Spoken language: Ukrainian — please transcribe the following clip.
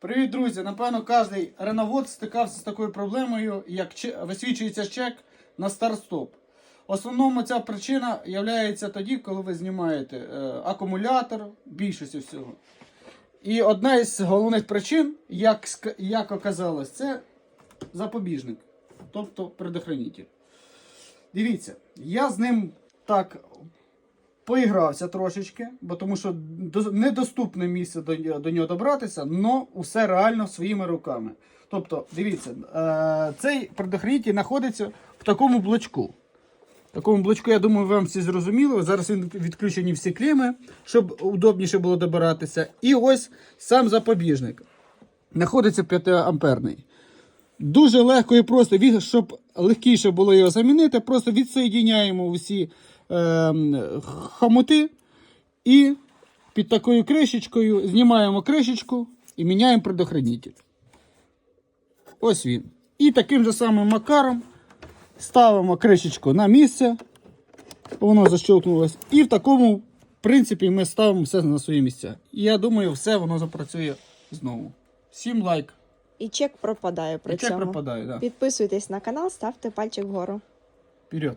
Привіт, друзі! Напевно, кожен реновод стикався з такою проблемою, як висвічується чек на старт-стоп. В основному ця причина є тоді, коли ви знімаєте е, акумулятор, більшості всього. І одна із головних причин, як, як оказалось, це запобіжник, тобто предохранитель. Дивіться, я з ним так поігрався трошечки, бо тому що недоступне місце до, до нього добратися, але усе реально своїми руками. Тобто, дивіться, е, цей предохранитель знаходиться в такому блочку. В такому блочку, я думаю, вам всі зрозуміло. Зараз він відключені всі клеми, щоб удобніше було добиратися. І ось сам запобіжник. Знаходиться 5 амперний. Дуже легко і просто, щоб легкіше було його замінити, просто відсоєдняємо усі ем, хомути і під такою кришечкою знімаємо кришечку і міняємо предохранитель. Ось він. І таким же самим макаром ставимо кришечку на місце. Воно защелкнулось. І в такому принципі ми ставимо все на свої місця. І я думаю, все воно запрацює знову. Всім лайк. І чек пропадає при І чек цьому. пропадає, да. Підписуйтесь на канал, ставте пальчик вгору. Вперед.